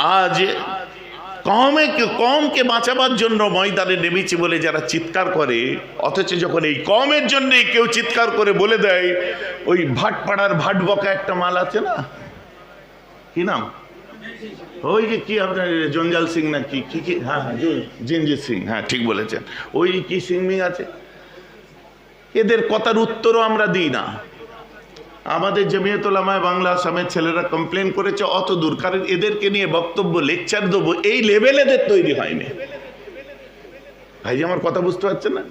আজ কমে কমকে বাঁচাবার জন্য ময়দানে নেমেছি বলে যারা চিৎকার করে, অথচ যখন এই কমের জন্য কেউ চিৎকার করে বলে দেয়, ওই ভাটপাড়ার ভাট বকা একটা মাল আছে না? কি নাম? ওই যে কি আপনার, জঞ্জাল সিং না কি কি কি হ্যাঁ হ্যাঁ জিনজিৎ সিং হ্যাঁ ঠিক বলেছেন। ওই কি সিং মিং আছে? এদের কথার উত্তরও আমরা দিই না। আমাদের জমিয়তুলামায় বাংলা আসামের ছেলেরা কমপ্লেন করেছে, অত দূর। কারণ এদেরকে নিয়ে বক্তব্য লেকচার দেবো, এই লেভেল এদের তৈরি হয়নি। ভাই আমার কথা বুঝতে পারছেন না?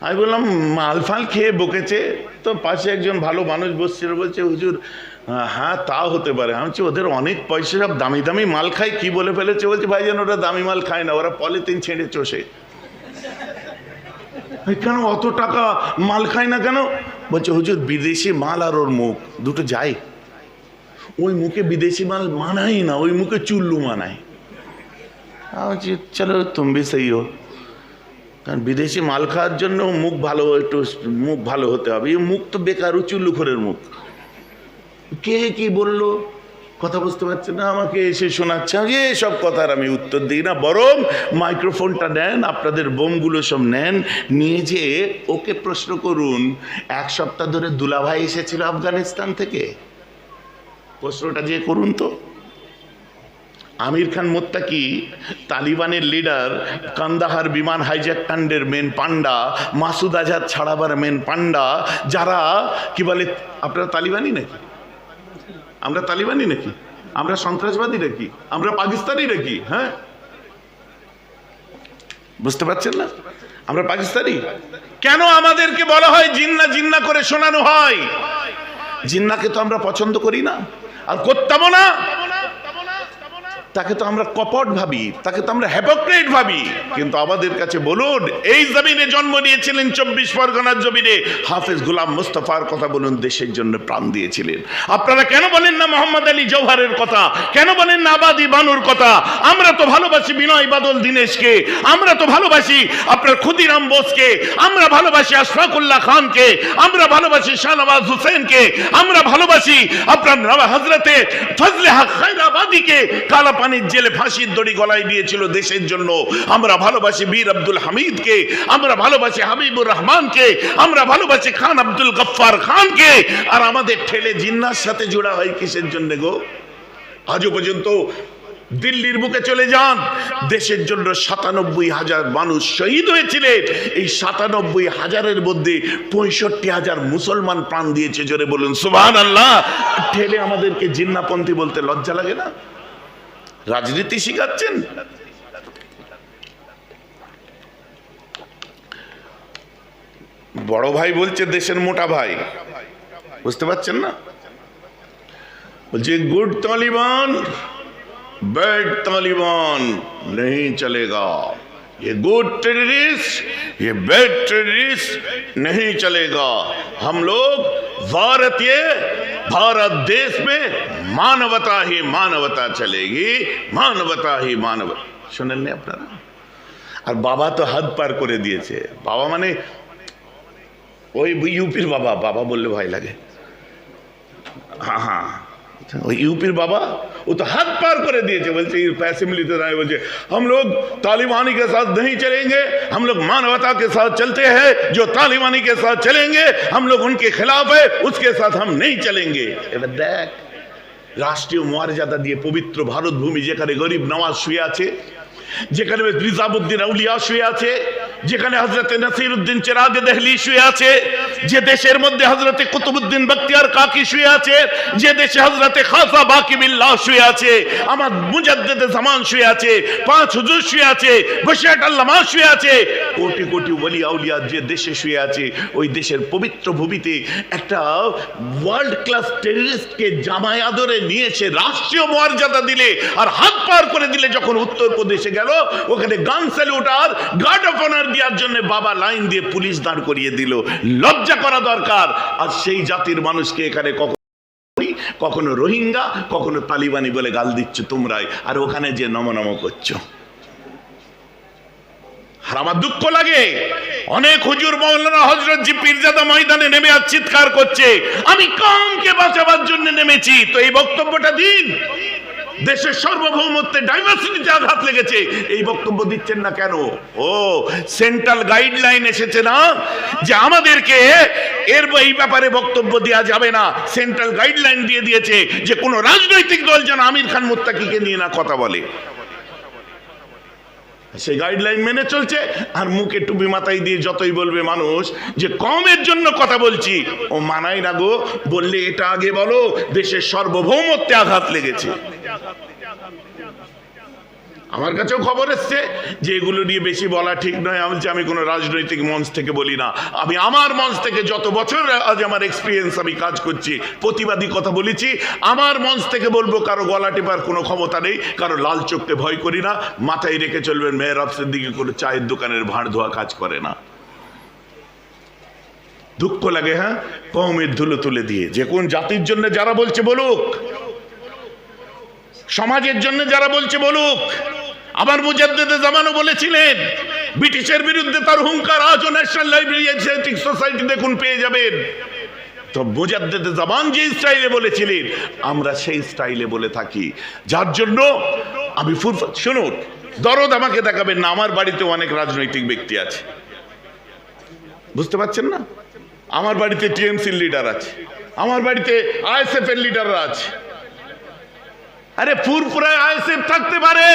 আমি বললাম মালফাল খেয়ে বকেছে, তো পাশে একজন ভালো মানুষ বসছিল, বলছে, হুজুর হ্যাঁ তা হতে পারে। আমি ওদের অনেক পয়সা, সব দামি দামি মাল খায়। কি বলে ফেলেছে? বলছে ভাই যেন ওরা দামি মাল খায় না, ওরা পলিথিন ছেড়ে চষে। কেন অত টাকা মাল খায় না কেন? বলছে, হুজুর, বিদেশি মাল আর ওর মুখ, দুটো যায়। ওই মুখে বিদেশি মাল মানাই না, ওই মুখে চুল্লু মানায়। বলছি, চলো, তুমি সেই হো কারণ বিদেশি মাল খাওয়ার জন্য মুখ ভালো, একটু মুখ ভালো হতে হবে। এই মুখ তো বেকার চুল্লু খোরের মুখ। কে কি বলল? কথা বুঝতে পারছে না, আমাকে এসে শোনাচ্ছে। যে সব কথার আমি উত্তর দিই না, বরং মাইক্রোফোনটা নেন, আপনাদের বোমগুলো সব নেন, নিয়ে যে ওকে প্রশ্ন করুন, এক সপ্তাহ ধরে দুলাভাই এসেছিল আফগানিস্তান থেকে? প্রশ্নটা যে করুন তো। আমির খান মোত্তাকি, তালিবানের লিডার, কান্দাহার বিমান হাইজ্যাক কাণ্ডের মেন পান্ডা মাসুদ আজাদ ছাড়াবার মেন পান্ডা যারা, কি বলে, আপনারা তালিবানি নাকি? আমরা তালিবানি নাকি? আমরা সন্ত্রাসবাদী নাকি? আমরা পাকিস্তানি নাকি? হ্যাঁ? বুঝতে পারছেন না? আমরা পাকিস্তানি? কেন আমাদেরকে বলা হয় জিন্না জিন্না করে শোনানো হয়? জিন্নাকে তো আমরা পছন্দ করি না। আর করতামও না। তাকে তো আমরা কপট ভাবি, তাকে তো আমরা হ্যাপোক্রেট ভাবি। কিন্তু আমাদের কাছে বলুন, এই জমিনে জন্ম নিয়েছিলেন চব্বিশ পরগনার জমিনে, হাফেজ গুলাম মুস্তফার কথা বলুন, দেশের জন্য প্রাণ দিয়েছিলেন। আপনারা কেন বলেন না মোহাম্মদ আলী জৌহারের কথা? কেন বলেন না আবাদি বানুর কথা? আমরা তো ভালোবাসি বিনয় বাদল দীনেশকে, আমরা তো ভালোবাসি আপনার ক্ষুদিরাম বোসকে, আমরা ভালোবাসি আশফাকুল্লাহ খানকে, আমরা ভালোবাসি শাহনওয়াজ হুসেনকে, আমরা ভালোবাসি আপনার হজরতে ফজলে হক খায়রাবাদীকে কালা পানির জেলে ফাঁসির দড়ি গলায় দিয়েছিল দেশের জন্য। আমরা ভালোবাসি বীর আব্দুল হামিদকে, আমরা ভালোবাসি হাবিবুর রহমানকে, আমরা ভালোবাসি খান আব্দুল গফফার খানকে। আর আমাদের ঠেলে জিন্নার সাথে জোড়া হয় কিসের জন্য গো? আজও পর্যন্ত দিল্লির বুকে চলে যান। দেশের জন্য সাতানব্বই হাজার মানুষ শহীদ হয়েছিলেন। এই সাতানব্বই হাজারের মধ্যে পঁয়ষট্টি হাজার মুসলমান প্রাণ দিয়েছে, জোরে বলুন সুবহান আল্লাহ ঠেলে আমাদেরকে জিন্নাপন্থী বলতে লজ্জা লাগে না? রাজনীতি শিখাচ্ছেন বড় ভাই বলছে দেশের মোটা ভাই বুঝতে পারছেন না বলছে गुड तालिबान बैड तालिबान नहीं चलेगा ये गुड टेररिस्ट ये बैड टेररिस्ट नहीं चलेगा हम लोग भारतीय भारत देश में मानवता ही मानवता चलेगी मानवता ही मानव শুনেন নি আপনারা আর বাবা তো হাত পার করে দিয়েছে বাবা মানে ওই ইউপির বাবা বাবা বললে ভয় লাগে हाँ আচ্ছা ওই ইউপির বাবা ও তো হাত पार করে দিয়েছে বলছে पैसे मिलते रहे বলছে हम लोग तालिबानी के साथ नहीं चलेंगे हम लोग मानवता के साथ चलते हैं जो तालिबानी के साथ चलेंगे हम लोग उनके खिलाफ है उसके साथ हम नहीं चलेंगे এবার দেখ রাষ্ট্রীয় মর্যাদা দিয়ে পবিত্র ভারত ভূমি যেখানে গরিব নওয়াজ শুয়ে আছে যেখানে রিজাবউদ্দিন আউলিয়া শুয়ে আছে যেখানে হজরতে নাসির উদ্দিন চেরাগে দেহলি শুয়ে আছে, যে দেশের মধ্যে হজরতে কুতুবুদ্দিন বক্তিয়ার কাকি শুয়ে আছে, যে দেশে হজরতে খাসা বাকি বিল্লাহ শুয়ে আছে, আমার মুজাদ্দেদে জামান শুয়ে আছে, পাঁচ হুজুর শুয়ে আছে বসিয়াট আল্লামা শুয়ে আছে, কোটি কোটি ওলি আউলিয়া যে দেশে শুয়ে আছে, ওই দেশের পবিত্র ভূমিতে একটা ওয়ার্ল্ড ক্লাস টেররিস্টকে জামায় আদরে নিয়েছে রাষ্ট্রীয় মর্যাদা দিলে আর হাত পার করে দিলে যখন উত্তরপ্রদেশে গেল, ওখানে গান স্যালুট আর গার্ড অফ অনার দেওয়ার জন্য বাবা লাইন দিয়ে পুলিশ দাঁড় করিয়ে দিল। লজ্জা করা দরকার। আর সেই জাতির মানুষকে এখানে কখন কখনো রোহিঙ্গা, কখনো তালিবানি বলে গাল দিচ্ছ তোমরাই। আর ওখানে যে নম নম করছ। আর আমার দুঃখ লাগে। অনেক হুজুর মৌলানা হজরত জি পীরজাদা ময়দানে নেমে আর চিৎকার করছে। আমি কামকে বাঁচাবার জন্য নেমেছি। তো এই বক্তব্যটা দিন। দেশের সার্বভৌমত্বে ডাইভার্সিটিতে আঘাত লেগেছে। এই বক্তব্য দিচ্ছেন না কেন? ও সেন্ট্রাল গাইডলাইন এসেছে না যে আমাদেরকে এর এই ব্যাপারে বক্তব্য দেওয়া যাবে না। সেন্ট্রাল গাইডলাইন দিয়ে দিয়েছে যে কোনো রাজনৈতিক দল যেন আমির খান মোত্তাকিকে নিয়ে না কথা বলে। সেই গাইডলাইন মেনে চলছে, আর মুখে টুপি মাথায় দিয়ে যতই বলবে মানুষ যে কমের জন্য কথা বলছি, ও মানাই না গো, বললে এটা আগে বলো, দেশের সার্বভৌমত্বে আঘাত লেগেছে। আমার কাছেও খবর এসছে যে এগুলো নিয়ে বেশি বলা ঠিক নয়। আমি বলছি, আমি কোনো রাজনৈতিক মঞ্চ থেকে বলি না। আমি আমার মঞ্চ থেকে যত বছর আজ আমার এক্সপিরিয়েন্স আমি কাজ করছি, প্রতিবাদী কথা বলেছি, আমার মঞ্চ থেকে বলব, কারও গলা টেপার কোনো ক্ষমতা নেই, কারও লাল চোখকে ভয় করি না। মাথায় রেখে চলবেন, মেয়ের অফিসের দিকে কোনো চায়ের দোকানের ভাঁড় ধোয়া কাজ করে না। দুঃখ লাগে হ্যাঁ? কমের ধুলো তুলে দিয়ে। যে কোন জাতির জন্য যারা বলছে বলুক, সমাজের জন্য যারা বলছে বলুক আবার মুজাদ্দেদে জামানো বলেছিলেন, ব্রিটিশের বিরুদ্ধে তার হুঙ্কার আজও ন্যাশনাল লাইব্রেরি সোসাইটি দেখুন পেয়ে যাবেন। তো মুজাদ্দেদে জামান যে স্টাইলে বলেছিলেন, আমরা সেই স্টাইলে বলে থাকি। যার জন্য আমি ফুল শুনুন, দরদ আমাকে দেখাবেন না, আমার বাড়িতে অনেক রাজনৈতিক ব্যক্তি আছে। বুঝতে পারছেন না? আমার বাড়িতে টিএমসির লিডার আছে, আমার বাড়িতে আইএসএফ এর লিডাররা আছে। আরে ফুরফুরায় আইএসএফ থাকতে পারে,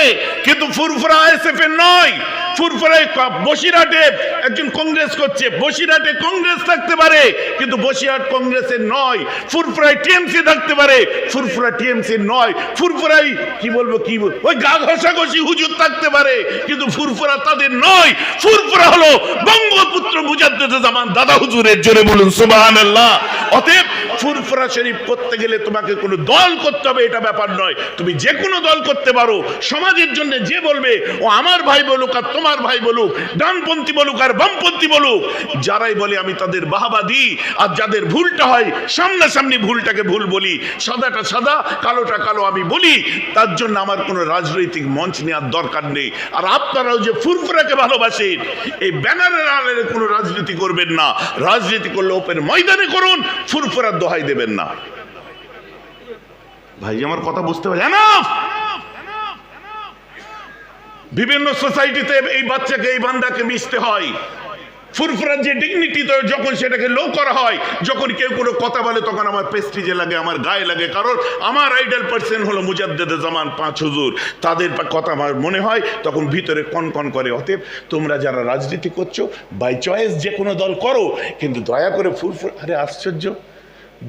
কিন্তু ফুরফুরা আইএসএফ এর নয়। ফুরফুরায় বসিরহাটে একজন কংগ্রেস করছে, বসিরহাটে কংগ্রেস থাকতে পারে, কিন্তু বসিরহাট কংগ্রেসের নয়। ফুরফুরায় টিএমসি থাকতে পারে, ফুরফুরা টিএমসি নয়। ফুরফুরাই কি বলব, কি ওই গা ঘষাঘষি হুজুর থাকতে পারে, কিন্তু ফুরফুরা তাদের নয়। ফুরফুরা হলো বঙ্গপুত্র মুজাদ্দেদ জামান দাদা হুজুরের, জোরে বলুন, সুবহানাল্লাহ। অতএব ফুরফুরা শরীফ করতে গেলে তোমাকে কোনো দল করতে হবে, এটা ব্যাপার নয়। তুমি যে কোনো দল করতে পারো, সমাজের জন্য যে বলবে, ও আমার ভাই বলুক আর তোমার ভাই বলুক, ডানপন্থী বলুক আর বামপন্থী বলুক, যারাই বলে আমি তাদের বাহাবা দিই, আর যাদের ভুলটা হয়, সামনাসামনি ভুলটাকে ভুল বলি, সাদাটা সাদা, কালোটা কালো আমি বলি, তার জন্য আমার কোনো রাজনৈতিক মঞ্চ নেওয়ার দরকার নেই। আর আপনারাও যে ফুরফুরাকে ভালোবাসেন, এই ব্যানারের আড়ালে কোনো রাজনীতি করবেন না। রাজনীতি করলে ওপেন ময়দানে করুন, ফুরফুরার দোহাই দেবেন না। ভাই, আমার কথা বুঝতে পারছি! বিভিন্ন সোসাইটিতে এই বাচ্চাকে, এই বান্দাকে মিশতে হয়। ফুরফুরার যে ডিগনিটি তো যখন সেটাকে লো করা হয় যখন কেউ কোনো কথা বলে, তখন আমার পেস্টিজে লাগে, আমার গায়ে লাগে। কারণ আমার আইডাল পার্সন হলো মুজাদ্দেদ জামান পাঁচ হুজুর। তাদের কথা আমার মনে হয়, তখন ভিতরে কন কন করে। অতএব তোমরা যারা রাজনীতি করছ বাই চয়েস যে কোনো দল করো, কিন্তু দয়া করে ফুরফুর আরে আশ্চর্য!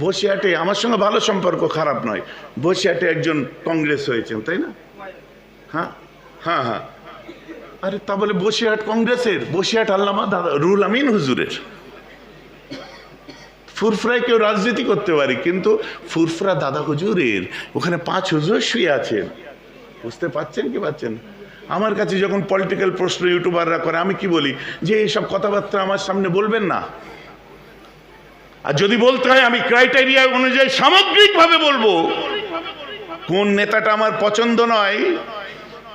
বসিয়াটে আমার সঙ্গে ভালো সম্পর্ক, খারাপ নয়। বসিয়াটে একজন কংগ্রেস হয়েছেন, তাই না? হ্যাঁ হ্যাঁ হ্যাঁ। আরে তা বলে বসিরহাট কংগ্রেসের? বসিরহাট আল্লামা দাদা রুল আমিন হুজুরের। ফুরফুরায় কেউ রাজনীতি করতে পারে, কিন্তু ফুরফরা দাদা হুজুরের, ওখানে পাঁচ হুজুর শুয়ে আছেন। বুঝতে পাচ্ছেন কি পাচ্ছেন আমার কাছে যখন পলিটিক্যাল প্রশ্ন ইউটিউবাররা করে, আমি কি বলি? যে এইসব কথাবার্তা আমার সামনে বলবেন না। আর যদি বলতে হয় আমি ক্রাইটেরিয়া অনুযায়ী সামগ্রিকভাবে বলব, কোন নেতাটা আমার পছন্দ নয়,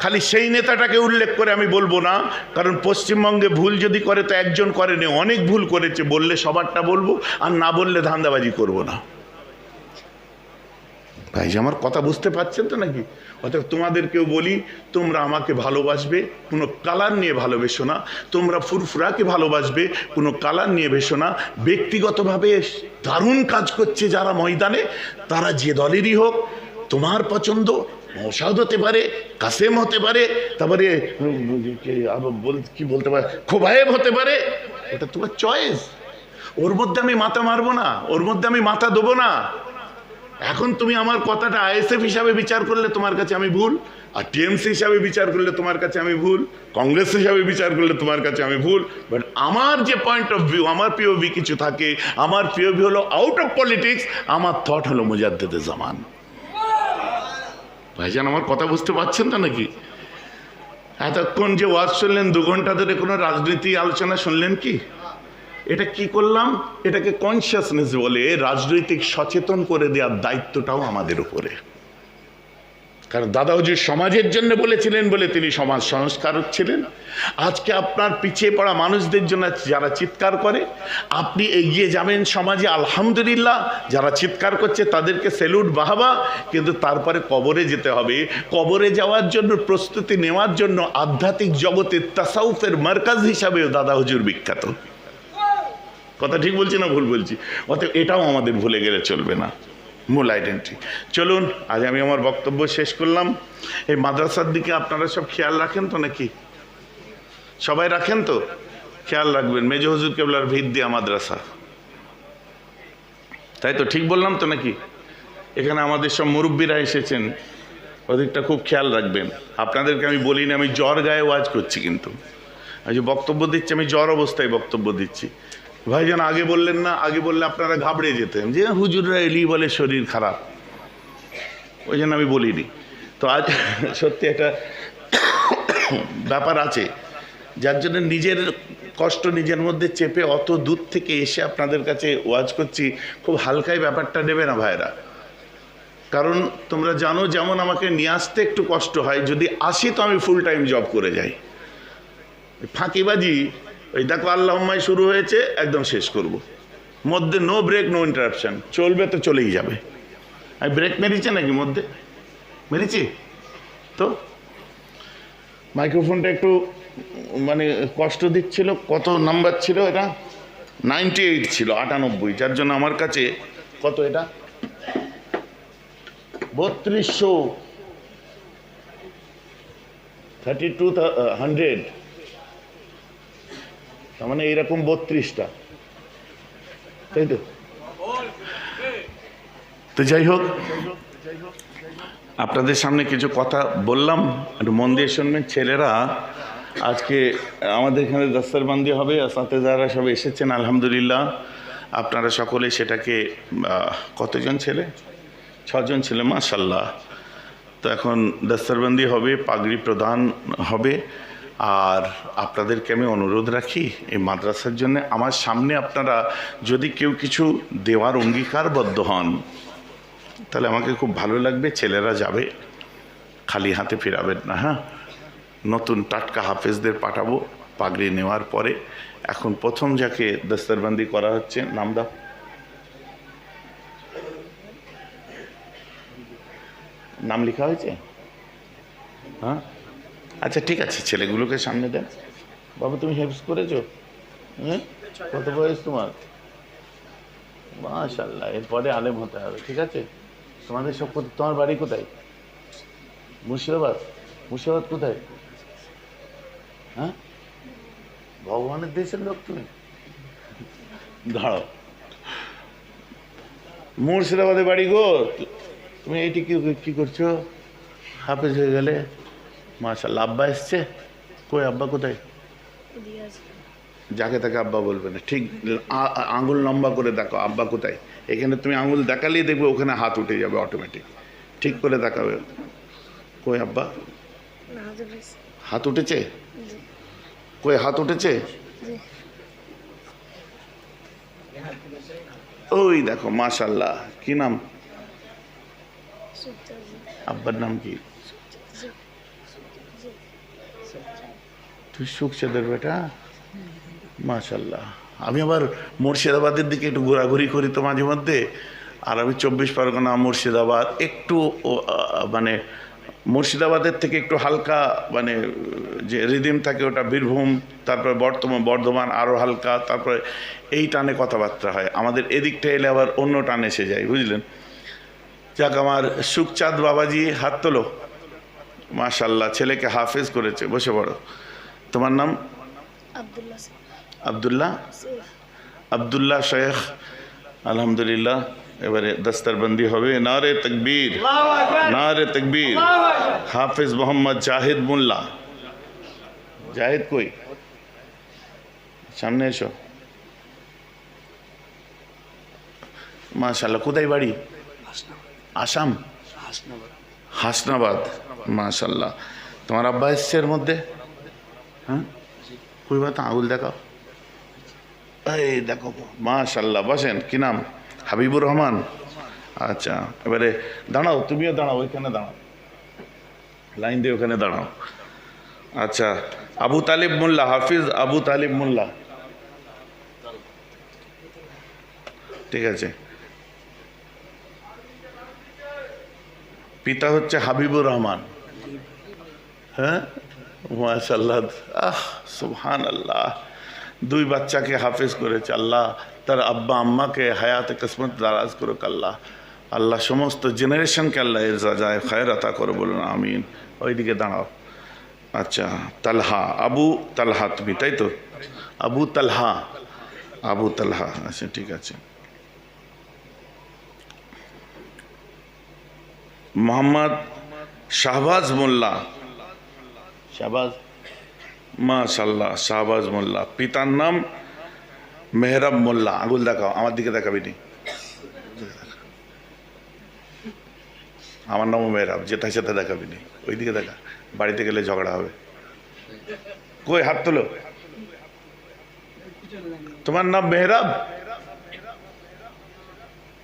খালি সেই নেতাটাকে উল্লেখ করে আমি বলব না, কারণ পশ্চিমবঙ্গে ভুল যদি করে তো একজন করেনি অনেক ভুল করেছে, বললে সবারটা বলব, আর না বললে ধান্দাবাজি করব না। ভাই, যে আমার কথা বুঝতে পারছেন তো নাকি? অর্থাৎ তোমাদেরকেও বলি, তোমরা আমাকে ভালোবাসবে, কোনো কালার নিয়ে ভালোবেসো না। তোমরা ফুরফুরাকে ভালোবাসবে, কোনো কালার নিয়ে বেসো না। ব্যক্তিগতভাবে দারুণ কাজ করছে যারা ময়দানে, তারা যে দলেরই হোক, তোমার পছন্দ, মশাদ হতে পারে, কাসেম হতে পারে, তারপরে কি বলতে পারে, খোবায়েব হতে পারে, এটা তোমার চয়েস ওর মধ্যে আমি মাথা মারবো না, ওর মধ্যে আমি মাথা দেবো না। এখন তুমি আমার কথাটা আইএসএফ হিসাবে বিচার করলে তোমার কাছে আমি ভুল, আর টিএমসি হিসাবে বিচার করলে তোমার কাছে আমি ভুল, কংগ্রেস হিসাবে বিচার করলে তোমার কাছে আমি ভুল বাট আমার যে পয়েন্ট অফ ভিউ আমার পিওভি কিছু থাকে, আমার পিওভি হলো আউট অফ পলিটিক্স আমার থট হলো মুজাদ্দেদে জামান। ভাইজান, আমার কথা বুঝতে পারছেন তো নাকি? এতক্ষণ যে ওয়াজ শুনলেন, দু ঘণ্টা ধরে কোনো রাজনীতি আলোচনা শুনলেন কি? এটা কি করলাম? এটাকে কনসিয়াসনেস বলে, রাজনৈতিক সচেতন করে দেওয়ার দায়িত্বটাও আমাদের উপরে। কারণ দাদা হুজুর সমাজের জন্য বলেছিলেন বলে তিনি সমাজ সংস্কারক ছিলেন। আজকে আপনার পিছিয়ে পড়া মানুষদের জন্য যারা চিৎকার করে, আপনি এগিয়ে যাবেন সমাজে, আলহামদুলিল্লাহ। যারা চিৎকার করছে, তাদেরকে সেলুট বাহাবা। কিন্তু তারপরে কবরে যেতে হবে। কবরে যাওয়ার জন্য, প্রস্তুতি নেওয়ার জন্য আধ্যাত্মিক জগতের তাসাউফের মার্কাজ হিসাবেও দাদা হুজুর বিখ্যাত। কথা ঠিক বলছি না ভুল বলছি? অতএব এটাও আমাদের ভুলে গেলে চলবে না। মূল আইডেন্টি চলুন, আজ আমি আমার বক্তব্য শেষ করলাম। এই মাদ্রাসার দিকে আপনারা সব খেয়াল রাখেন তো নাকি? সবাই রাখেন তো? খেয়াল রাখবেন, মেজ হজুর কেবলার ভিত দিয়া মাদ্রাসা। তাই তো ঠিক বললাম তো নাকি? এখানে আমাদের সব মুরব্বীরা এসেছেন ওদিকটা খুব খেয়াল রাখবেন। আপনাদেরকে আমি বলিনি, আমি জ্বর গায়ে ওয়াজ করছি কিন্তু। আমি যে বক্তব্য দিচ্ছি, আমি জ্বর অবস্থায় বক্তব্য দিচ্ছি। ভাইজান, আগে বললেন না, আগে বললে আপনারা ঘাবড়ে যেতেন। যে হুজুররা এলি বলে শরীর খারাপ। ওই জন্য আমি বলিনি। তো আজ সত্যি একটা ব্যাপার আছে। যার জন্য নিজের কষ্ট নিজের মধ্যে চেপে অত দূর থেকে এসে আপনাদের কাছে ওয়াজ করছি, খুব হালকাই ব্যাপারটা নেবে না ভাইরা। কারণ তোমরা জানো, যেমন আমাকে নিয়ে আসতে একটু কষ্ট হয়, যদি আসি তো আমি ফুল টাইম জব করে যাই। ফাঁকিবাজি ওই দেখো আল্লাহমাই শুরু হয়েছে, একদম শেষ করব। মধ্যে নো ব্রেক নো ইন্টারাপশন চলবে তো চলেই যাবে। আমি ব্রেক মেরেছি নাকি মধ্যে? মেরেছি? তো? মাইক্রোফোনটা একটু মানে কষ্ট দিচ্ছিল, কত নাম্বার ছিল এটা? নাইনটি এইট ছিল, আটানব্বই। যার জন্য আমার কাছে কত এটা? বত্রিশশো। থার্টি টু হান্ড্রেড তার মানে এইরকম বত্রিশটা। তাই তো? তো যাই হোক, আপনাদের সামনে কিছু কথা বললাম, একটু মন দিয়ে শুনবেন। ছেলেরা, আজকে আমাদের এখানে দস্তরবন্দি হবে আর সাথে যারা সব এসেছেন, আলহামদুলিল্লাহ। আপনারা সকলে সেটাকে কতজন ছেলে? ছজন ছেলে মাশাল্লাহ তো এখন দস্তরবন্দি হবে, পাগড়ি প্রদান হবে। আর আপনাদেরকে আমি অনুরোধ রাখি, এই মাদ্রাসার জন্য আমার সামনে আপনারা যদি কেউ কিছু দেওয়ার অঙ্গীকারবদ্ধ হন, তাহলে আমাকে খুব ভালো লাগবে, ছেলেরা যাবে, খালি হাতে ফেরাবেন না হ্যাঁ? নতুন টাটকা হাফেজদের পাঠাবো, পাগড়ি নেওয়ার পরে। এখন প্রথম যাকে দস্তরবন্দি করা হচ্ছে, নাম দাও। নাম লেখা হয়েছে? হ্যাঁ? আচ্ছা ঠিক আছে, ছেলেগুলোকে সামনে দেন। বাবু, তুমি হেল্প করেছ? হ্যাঁ কত বয়স তোমার? মাশাল্লাহ এরপরে আলেম হতে হবে, ঠিক আছে? তোমাদের সব তোমার বাড়ি কোথায়? মুর্শিদাবাদ? মুর্শিদাবাদ কোথায়? হ্যাঁ? ভগবানের দেশের লোক তুমি। দাঁড়াও। মুর্শিদাবাদে বাড়ি গো। তুমি এইটি কি কি করছ? হাফেজ হয়ে গেলে। মাশাল্লাহ আব্বা এসছে? কই আব্বা কোথায়? যাকে তাকে আব্বা বলবে না। ঠিক আঙুল লম্বা করে দেখো, আব্বা কোথায়? এখানে তুমি আঙুল দেখালেই দেখবে ওখানে হাত উঠে যাবে অটোমেটিক ঠিক করে দেখাবে। কই আব্বা? হাত উঠেছে? কই হাত উঠেছে? ওই দেখো মাশাল্লাহ কি নাম? আব্বার নাম কি? তুই সুখচাঁদের বেটা। মাশাল্লাহ আমি আবার মুর্শিদাবাদের দিকে একটু ঘোরাঘুরি করি তো মাঝে মধ্যে। আর আমি চব্বিশ পরগনা, মুর্শিদাবাদ একটু মানে মুর্শিদাবাদের থেকে একটু হালকা মানে যে রিদিম থাকে ওটা বীরভূম, তারপরে বর্তমান, বর্ধমান আরও হালকা, তারপরে এই টানে কথাবার্তা হয়। আমাদের এদিকটা এলে আবার অন্য টান এসে যায়, বুঝলেন? যাক, আমার সুখচাঁদ বাবাজি হাত তোলো। মাশাল্লাহ ছেলেকে হাফেজ করেছে, বসে পড়ো। তোমার নাম আব্দুল্লাহ আবদুল্লাহ সেফ আবদুল্লাহ শেখ আলহামদুলিল্লাহ এবারে দস্তরবন্দি হবে নারে তকবীর নারে তকবীর হাফিজ মোহাম্মদ জাহিদ মোল্লা জাহিদ কই সামনে এসো মাশাল্লাহ কোথায় বাড়ি আসাম হাসনাবাদ মাশাল্লাহ তোমার আব্বা এসছে এর মধ্যে হ্যাঁ? কই বাত আঙুল দেখাও। এই দেখো মাশাল্লাহ বসেন, কি নাম? হাবিবুর রহমান। আচ্ছা এবারে দাঁড়াও, তুমিও দাঁড়াও, ওইখানে দাঁড়াও। লাইন দিয়ে ওখানে দাঁড়াও। আচ্ছা আবু তালিব মোল্লা, হাফিজ আবু তালিব মোল্লা। ঠিক আছে। পিতা হচ্ছে হাবিবুর রহমান। হ্যাঁ? মাশাল্লাহ আহ সুবহান আল্লাহ দুই বাচ্চাকে হাফেজ করেছে আল্লাহ। তার আব্বা আম্মাকে হায়াতে কিসমত দারাজ করুক আল্লাহ। আল্লাহ সমস্ত জেনারেশনকে আল্লাহ এরজা যায় খায়ের আতা করে বলুন, আমিন। ওইদিকে দাঁড়াও। আচ্ছা তালহা, আবু তালহা তুমি, তাই তো? আবু তালহা আবু তালহা আচ্ছা ঠিক আছে। মোহাম্মদ শাহবাজ মোল্লা শাহবাজ? মাশাল্লাহ শাহবাজ মোল্লা। পিতার নাম মেহরাব মোল্লা। আঙুল দেখাও, আমার দিকে দেখাবি নি? আমার নামও মেহরাব যেটা সেটা দেখাবি নি। ওই দিকে দেখা, বাড়িতে গেলে ঝগড়া হবে। কই, হাত তোলো। তোমার নাম মেহরাব?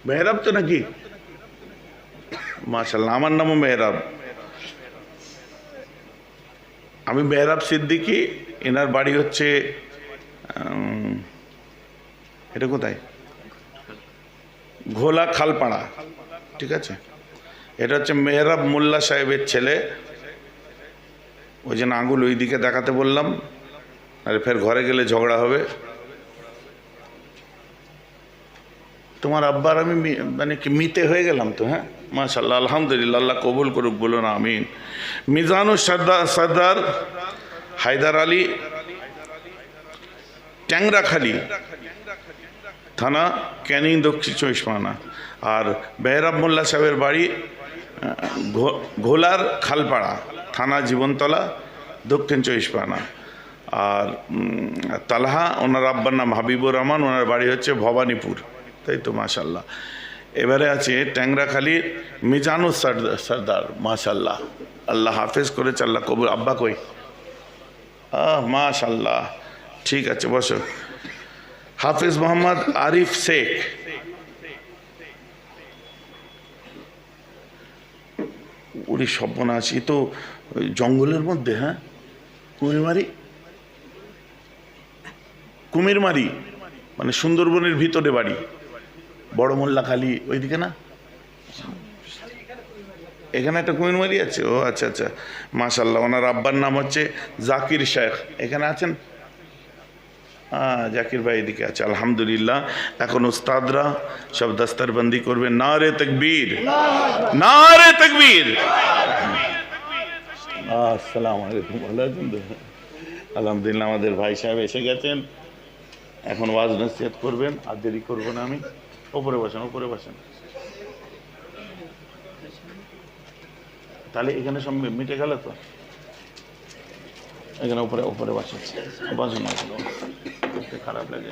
মেহরাব তো নাকি? মাশাল্লাহ আমার নামও মেহরাব। আমি মেহরাব সিদ্দিকি, এনার বাড়ি হচ্ছে এটা কোথায়? ঘোলা খালপাড়া, ঠিক আছে? এটা হচ্ছে মেহরাব মোল্লা সাহেবের ছেলে। ওই জন্য আঙুল ওই দিকে দেখাতে বললাম আর ফের ঘরে গেলে ঝগড়া হবে। তোমার আব্বার আমি মানে কি মিতে হয়ে গেলাম তো হ্যাঁ? মাশাল্লাহ আলহামদুলিল্লাহ, আল্লাহ কবুল করুক, বলুন, আমিন। মিজানুর সর্দার সর্দার হায়দার আলী, ট্যাংরাখালি থানা, ক্যানিং দক্ষিণ চব্বিশ আর বেহরাব মোল্লা সাহেবের বাড়ি ঘোলার খালপাড়া থানা, জীবনতলা, দক্ষিণ চব্বিশ আর তালহা, ওনার আব্বার নাম হাবিবুর রহমান, ওনার বাড়ি হচ্ছে ভবানীপুর। তাই তো মাশাল্লাহ। এবারে আছে ট্যাংরাখালি মিজানুর সর্দার সর্দার, মাশাল্লাহ। আল্লাহ হাফেজ করেছে, আল্লাহ কবুল। আব্বা কই? আহ, মাশাল্লাহ। ঠিক আছে, বসো। হাফিজ মোহাম্মদ আরিফ শেখ। ওরে সর্বনাশ। এ তো জঙ্গলের মধ্যে হ্যাঁ? কুমিরমারি? কুমিরমারি। মানে সুন্দরবনের ভিতরে বাড়ি। বড় মোল্লাখালী ওইদিকে না? এখানে একটা কুমিরমারি আছে, ও আচ্ছা আচ্ছা। মাশাল্লাহ ওনার আব্বার নাম হচ্ছে জাকির শেখ। এখানে আছেন? হ্যাঁ জাকির ভাই এদিকে আছে, আলহামদুলিল্লাহ। এখন উস্তাদরা সব দস্তারবন্দি করবে। না রে তকবীর না রে তকবীর। আসসালামু আলাইকুম, ভালো আছেন আলহামদুলিল্লাহ, আমাদের ভাই সাহেব এসে গেছেন। এখন ওয়াজ নসিহত করবেন, আর দেরি করব না আমি। ওপরে বসেন ওপরে বসেন। তাহলে এখানে সব মিটে গেল তো? এখানে উপরে উপরে বসেছে বসেন খারাপ লাগে